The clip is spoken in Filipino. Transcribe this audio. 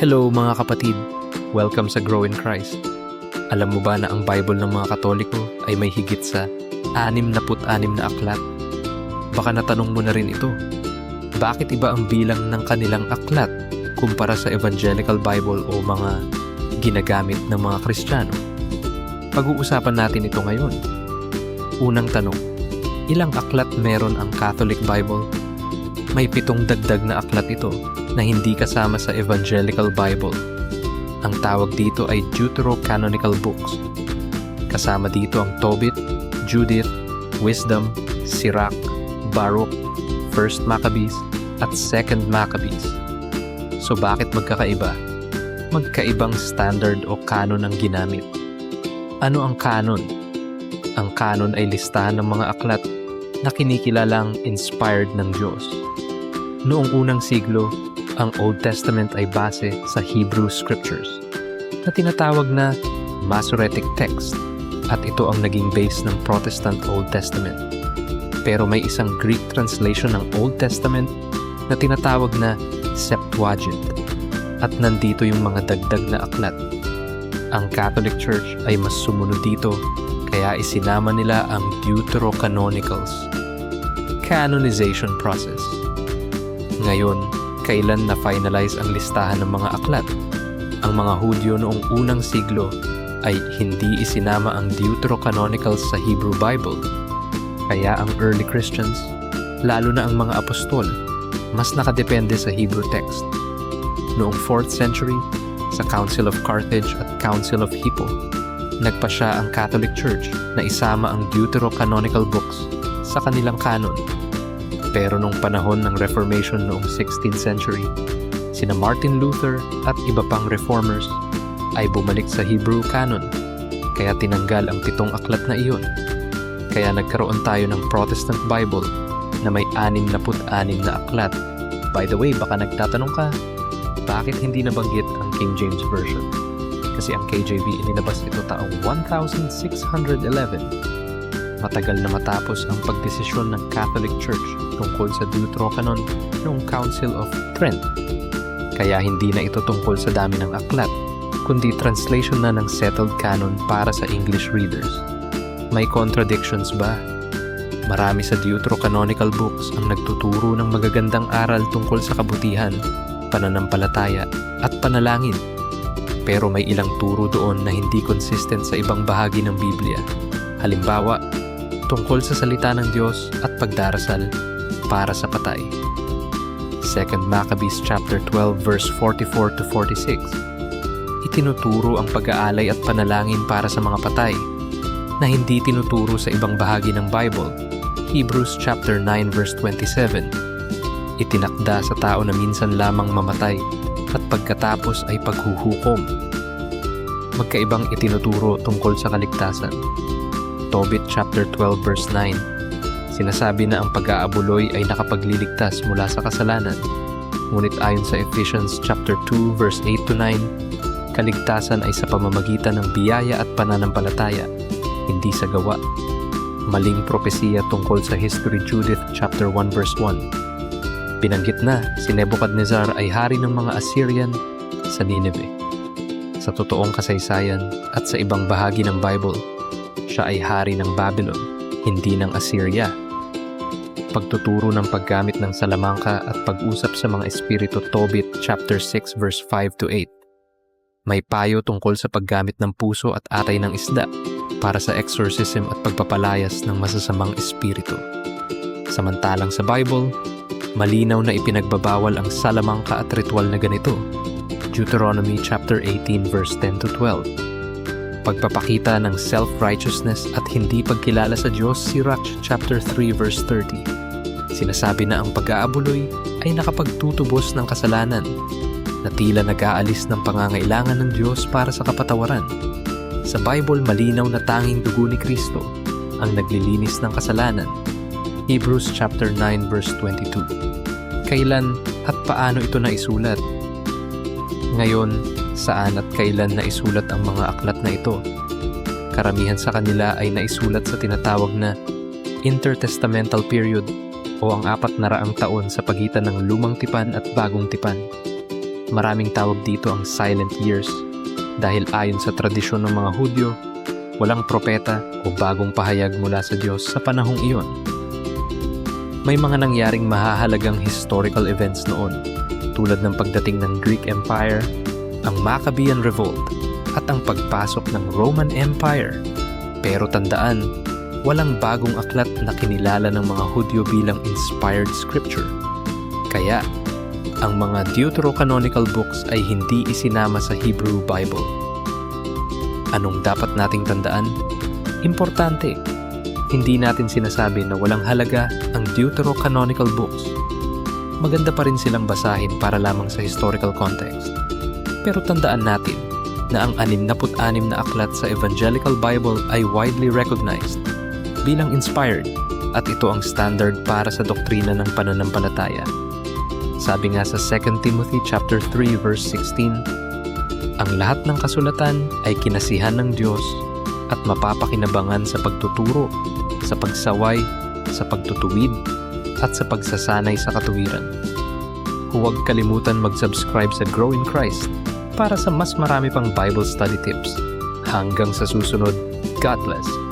Hello mga kapatid, welcome sa Grow in Christ. Alam mo ba na ang Bible ng mga Katoliko ay may higit sa 66 na aklat? Baka natanong mo na rin ito. Bakit iba ang bilang ng kanilang aklat kumpara sa Evangelical Bible o mga ginagamit ng mga Kristiyano? Pag-uusapan natin ito ngayon. Unang tanong, ilang aklat meron ang Catholic Bible? May pitong dagdag na aklat ito na hindi kasama sa Evangelical Bible. Ang tawag dito ay Deuterocanonical Books. Kasama dito ang Tobit, Judith, Wisdom, Sirach, Baruch, First Maccabees, at Second Maccabees. So bakit magkakaiba? Magkaibang standard o canon ang ginamit. Ano ang canon? Ang canon ay listahan ng mga aklat na kinikilalang inspired ng Diyos. Noong unang siglo, ang Old Testament ay base sa Hebrew Scriptures na tinatawag na Masoretic Text at ito ang naging base ng Protestant Old Testament. Pero may isang Greek translation ng Old Testament na tinatawag na Septuagint at nandito yung mga dagdag na aklat. Ang Catholic Church ay mas sumunod dito kaya isinama nila ang Deuterocanonicals. Canonization process. Ngayon, kailan na-finalize ang listahan ng mga aklat. Ang mga Hudyo noong unang siglo ay hindi isinama ang Deuterocanonicals sa Hebrew Bible. Kaya ang early Christians, lalo na ang mga apostol, mas nakadepende sa Hebrew text. Noong 4th century, sa Council of Carthage at Council of Hippo, nagpa siya ang Catholic Church na isama ang Deuterocanonical books sa kanilang canon. Pero nung panahon ng Reformation noong 16th century, sina Martin Luther at iba pang reformers ay bumalik sa Hebrew canon, kaya tinanggal ang pitong aklat na iyon. Kaya nagkaroon tayo ng Protestant Bible na may 66 na aklat. By the way, baka nagtatanong ka, bakit hindi nabanggit ang King James Version? Kasi ang KJV inilabas ito taong 1611 matagal na matapos ang pagdesisyon ng Catholic Church tungkol sa Deuterocanon noong Council of Trent. Kaya hindi na ito tungkol sa dami ng aklat, kundi translation na ng settled canon para sa English readers. May contradictions ba? Marami sa Deuterocanonical books ang nagtuturo ng magagandang aral tungkol sa kabutihan, pananampalataya, at panalangin. Pero may ilang turo doon na hindi consistent sa ibang bahagi ng Biblia. Halimbawa, tungkol sa salita ng Diyos at pagdarasal para sa patay. 2 Maccabees chapter 12 verse 44 to 46. Itinuturo ang pag-aalay at panalangin para sa mga patay na hindi tinuturo sa ibang bahagi ng Bible. Hebrews chapter 9 verse 27. Itinakda sa tao na minsan lamang mamatay at pagkatapos ay paghuhukom. Magkaibang itinuturo tungkol sa kaligtasan. Tobit chapter 12 verse 9. Sinasabi na ang pag-aabuloy ay nakapagliligtas mula sa kasalanan. Ngunit ayon sa Ephesians chapter 2 verse 8 to 9, kaligtasan ay sa pamamagitan ng biyaya at pananampalataya, hindi sa gawa. Maling propesiya tungkol sa History Judith chapter 1 verse 1. Binanggit na si Nebuchadnezzar ay hari ng mga Assyrian sa Nineveh. Sa totoong kasaysayan at sa ibang bahagi ng Bible, siya ay hari ng Babylon, hindi ng Assyria. Pagtuturo ng paggamit ng salamangka at pag-usap sa mga espiritu Tobit chapter 6 verse 5 to 8. May payo tungkol sa paggamit ng puso at atay ng isda para sa exorcism at pagpapalayas ng masasamang espiritu. Samantalang sa Bible, malinaw na ipinagbabawal ang salamangka at ritual na ganito. Deuteronomy chapter 18 verse 10 to 12 pagpapakita ng self-righteousness at hindi pagkilala sa Diyos Sirach chapter 3 verse 30. Sinasabi na ang pag-aabuloy ay nakapagtutubos ng kasalanan na tila nag-aalis ng pangangailangan ng Diyos para sa kapatawaran. Sa Bible malinaw na tanging dugo ni Kristo ang naglilinis ng kasalanan. Hebrews chapter 9 verse 22. Kailan at paano ito naisulat? Ngayon, saan at kailan naisulat ang mga aklat na ito. Karamihan sa kanila ay naisulat sa tinatawag na intertestamental period o ang apat na raang taon sa pagitan ng lumang tipan at bagong tipan. Maraming tawag dito ang silent years dahil ayon sa tradisyon ng mga Hudyo, walang propeta o bagong pahayag mula sa Diyos sa panahong iyon. May mga nangyaring mahahalagang historical events noon tulad ng pagdating ng Greek Empire, ang Maccabean Revolt, at ang pagpasok ng Roman Empire. Pero tandaan, walang bagong aklat na kinilala ng mga Hudyo bilang inspired scripture. Kaya, ang mga deuterocanonical books ay hindi isinama sa Hebrew Bible. Anong dapat nating tandaan? Importante, hindi natin sinasabi na walang halaga ang deuterocanonical books. Maganda pa rin silang basahin para lamang sa historical context. Pero tandaan natin na ang 66 na aklat sa Evangelical Bible ay widely recognized bilang inspired at ito ang standard para sa doktrina ng pananampalataya. Sabi nga sa 2 Timothy chapter 3 verse 16, ang lahat ng kasulatan ay kinasihan ng Diyos at mapapakinabangan sa pagtuturo, sa pagsaway, sa pagtutuwid, at sa pagsasanay sa katuwiran. Huwag kalimutan mag-subscribe sa Grow in Christ para sa mas marami pang Bible study tips. Hanggang sa susunod, God bless.